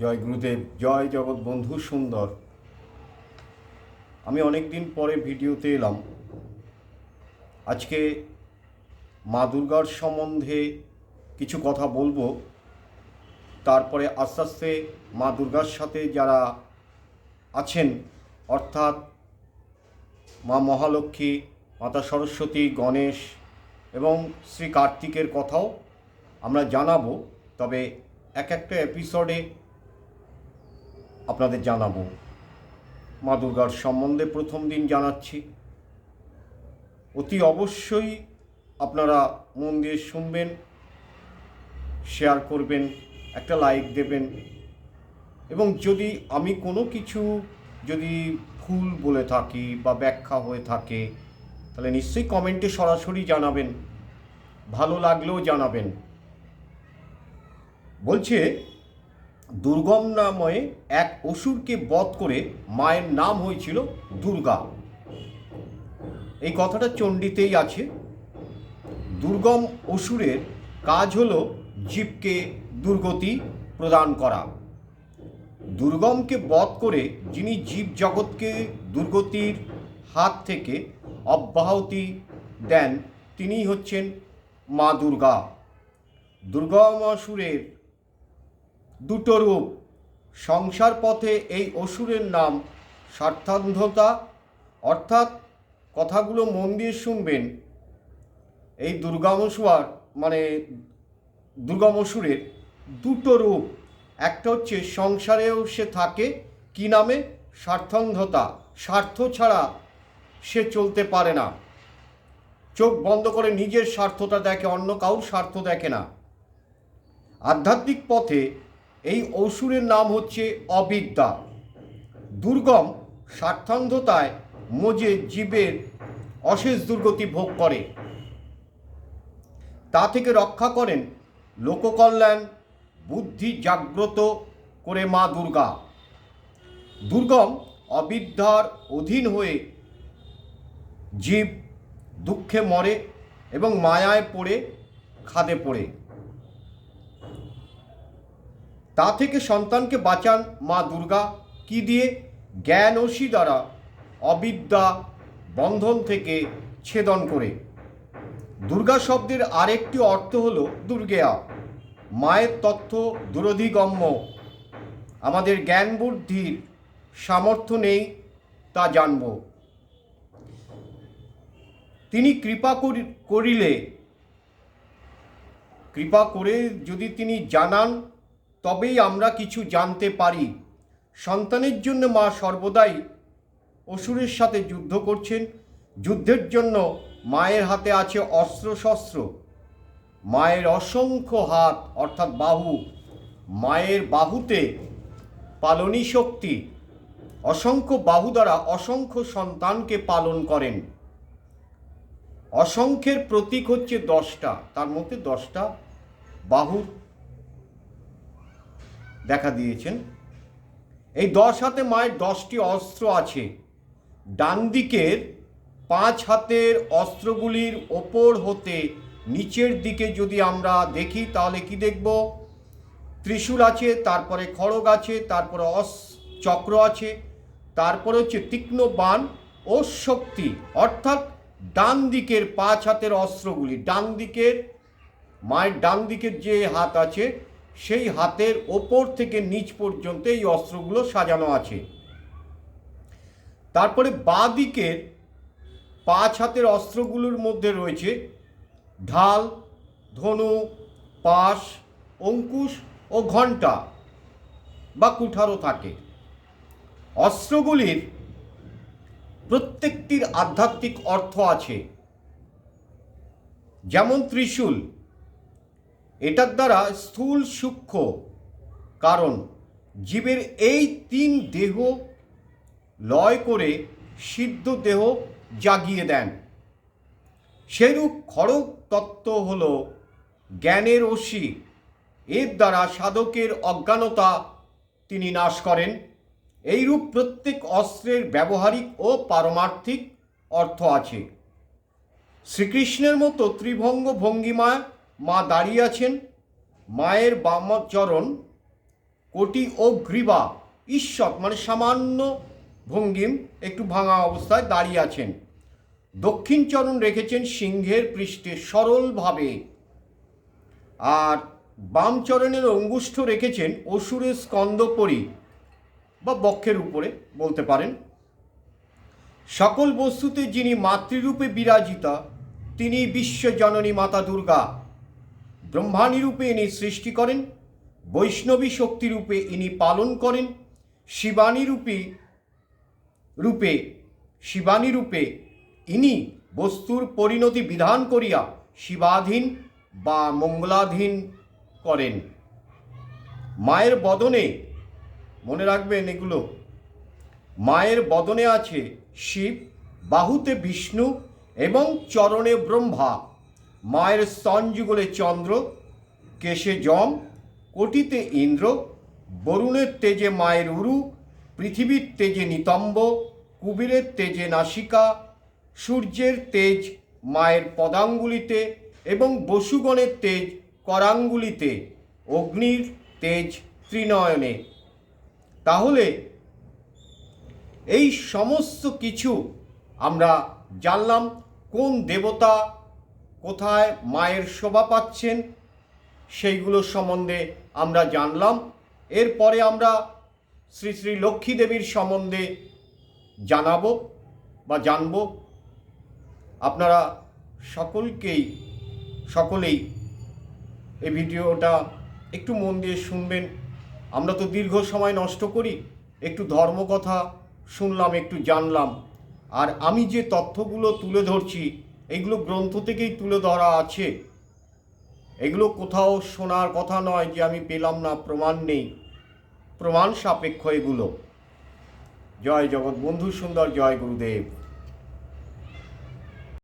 জয় গুরুদেব, জয় জগৎ বন্ধু সুন্দর। আমি অনেক দিন পরে ভিডিওতে এলাম। আজকে মা দুর্গার সম্বন্ধে কিছু কথা বলব। তারপরে আস্তে আস্তে মা দুর্গার সাথে যারা আছেন, অর্থাৎ মা মহালক্ষ্মী, মাতা সরস্বতী, গণেশ এবং শ্রী কার্তিকের কথাও আমরা জানাব। তবে এক একটা এপিসোডে আপনাদের জানাব। মা দুর্গার সম্বন্ধে প্রথম দিন জানাচ্ছি। অতি অবশ্যই আপনারা মন দিয়ে শুনবেন শেয়ার করবেন, একটা লাইক দেবেন। এবং যদি আমি কোনো কিছু যদি ভুল বলে থাকি বা ব্যাখ্যা হয়ে থাকে, তাহলে নিশ্চয়ই কমেন্টে সরাসরি জানাবেন। ভালো লাগলেও জানাবেন। বলছে দুর্গম নাময়ে এক অসুরকে বধ করে মায়ের নাম হয়েছিল দুর্গা। এই কথাটা চণ্ডীতেই আছে। দুর্গম অসুরের কাজ হল জীবকে দুর্গতি প্রদান করা। দুর্গমকে বধ করে যিনি জীব জগৎকে দুর্গতির হাত থেকে অব্যাহতি দেন, তিনিই হচ্ছেন মা দুর্গা। দুর্গমাসুরের দুটো রূপ সংসার পথে এই অসুরের নাম স্বার্থান্ধতা। অর্থাৎ কথাগুলো মন দিয়ে শুনবেন। এই দুর্গামসুয়ার মানে দুর্গামসুরের দুটো রূপ একটা হচ্ছে সংসারেও সে থাকে, কি নামে? স্বার্থান্ধতা। স্বার্থ ছাড়া সে চলতে পারে না। চোখ বন্ধ করে নিজের স্বার্থটা দেখে, অন্য কাউর স্বার্থ দেখে না। আধ্যাত্মিক পথে এই অসুরের নাম হচ্ছে অবিদ্যা। দুর্গম স্বার্থান্ধতায় মজে জীবের অশেষ দুর্গতি ভোগ করে। তা থেকে রক্ষা করেন লোককল্যাণ, বুদ্ধি জাগ্রত করে মা দুর্গা। দুর্গম অবিদ্যার অধীন হয়ে জীব দুঃখে মরে এবং মায়ায় পড়ে, খাদে পড়ে। তা থেকে সন্তানকে বাঁচান মা দুর্গা। কি দিয়ে? জ্ঞান ওষি দ্বারা অবিদ্যা বন্ধন থেকে ছেদন করে। দুর্গা শব্দের আরেকটি অর্থ হল দুর্গেয়া। মায়ের তথ্য দুরধিগম্য। আমাদের জ্ঞান বুদ্ধির সামর্থ্য নেই তা জানব। তিনি কৃপা করিলে, কৃপা করে যদি তিনি জানান তবেই আমরা কিছু জানতে পারি। সন্তানের জন্য মা সর্বদাই অসুরের সাথে যুদ্ধ করছেন। যুদ্ধের জন্য মায়ের হাতে আছে অস্ত্র শস্ত্র মায়ের অসংখ্য হাত, অর্থাৎ বাহু, মায়ের বাহুতে পালনী শক্তি, অসংখ্য বাহু দ্বারা অসংখ্য সন্তানকে পালন করেন। অসংখ্যের প্রতীক হচ্ছে দশটা, তার মধ্যে দশটা বাহুর দেখা দিয়েছেন। এই দশ হাতে মায়ের দশটি অস্ত্র আছে। ডান দিকের পাঁচ হাতের অস্ত্রগুলির ওপর হতে নিচের দিকে যদি আমরা দেখি, তাহলে কি দেখব? ত্রিশূল আছে, তারপরে খড়গ আছে, তারপরে অস চক্র আছে, তারপরে হচ্ছে তীক্ষ্ণ বাণ ও শক্তি। অর্থাৎ ডান দিকের পাঁচ হাতের অস্ত্রগুলি, ডান দিকের, মায়ের ডান দিকের যে হাত আছে সেই হাতের ওপর থেকে নিচ পর্যন্ত এই অস্ত্রগুলো সাজানো আছে। তারপরে বাঁ দিকের পাঁচ হাতের অস্ত্রগুলোর মধ্যে রয়েছে ঢাল, ধনু, পাশ, অঙ্কুশ ও ঘণ্টা বা কুঠারও থাকে। অস্ত্রগুলির প্রত্যেকটির আধ্যাত্মিক অর্থ আছে। যেমন ত্রিশূল এটার দ্বারা স্থূল সূক্ষ্ম কারণ জীবের এই তিন দেহ লয় করে সিদ্ধ দেহ জাগিয়ে দেন। সেরূপ খড়গ তত্ত্ব হল জ্ঞানের অসি এর দ্বারা সাধকের অজ্ঞানতা তিনি নাশ করেন। এইরূপ প্রত্যেক অস্ত্রের ব্যবহারিক ও পারমার্থিক অর্থ আছে। শ্রীকৃষ্ণের মতো ত্রিভঙ্গ ভঙ্গিমায় মা দাঁড়িয়ে আছেন, মায়ের বাম চরণ কোটি ও গ্রীবা ঈশ্বর মানে সামান্য ভঙ্গিম, একটু ভাঙা অবস্থায় দাঁড়িয়ে আছেন। দক্ষিণ চরণ রেখেছেন সিংহের পৃষ্ঠে সরলভাবে। আর বাম চরণের অঙ্গুষ্ঠ রেখেছেন অসুরের স্কন্দপরি, বা বক্ষের উপরে বলতে পারেন। সকল বস্তুতে যিনি মাতৃরূপে বিরাজিতা, তিনি বিশ্বজননী মাতা দুর্গা। ব্রহ্মাণী রূপে ইনি সৃষ্টি করেন, বৈষ্ণবী শক্তি রূপে ইনি পালন করেন শিবানী রূপে রূপে শিবানী রূপে ইনি বস্তুর পরিণতি বিধান করিয়া শিবাধীন বা মঙ্গলাধীন করেন। মায়ের বদনে, মনে রাখবেন এগুলো, মায়ের বদনে আছে শিব, বাহুতে বিষ্ণু এবং চরণে ব্রহ্মা। মায়ের স্তন যুগলে চন্দ্র, কেশে যম, কোটিতে ইন্দ্র, বরুণের তেজে মায়ের উরু, পৃথিবীর তেজে নিতম্ব, কুবিরের তেজে নাসিকা, সূর্যের তেজ মায়ের পদাঙ্গুলিতে এবং বসুগণের তেজ করাঙ্গুলিতে, অগ্নির তেজ ত্রিনয়নে। তাহলে এই সমস্ত কিছু আমরা জানলাম কোন দেবতা কোথায় মায়ের শোভা পাচ্ছেন, সেইগুলো সম্বন্ধে আমরা জানলাম। এরপরে আমরা শ্রী শ্রী লক্ষ্মী দেবীর সম্বন্ধে জানাব বা জানব। আপনারা সকলকেই, সকলেই এই ভিডিওটা একটু মন দিয়ে শুনবেন। আমরা তো দীর্ঘ সময় নষ্ট করি, একটু ধর্মকথা শুনলাম, একটু জানলাম। আর আমি যে তথ্যগুলো তুলে ধরছি এগুলো গ্রন্থ থেকেই তুলে ধরা আছে। এগুলো কোথাও শোনার কথা নয় যে আমি পেলাম না, প্রমাণ নেই। প্রমাণ সাপেক্ষ এগুলো। জয় জগৎ বন্ধু সুন্দর, জয় গুরুদেব।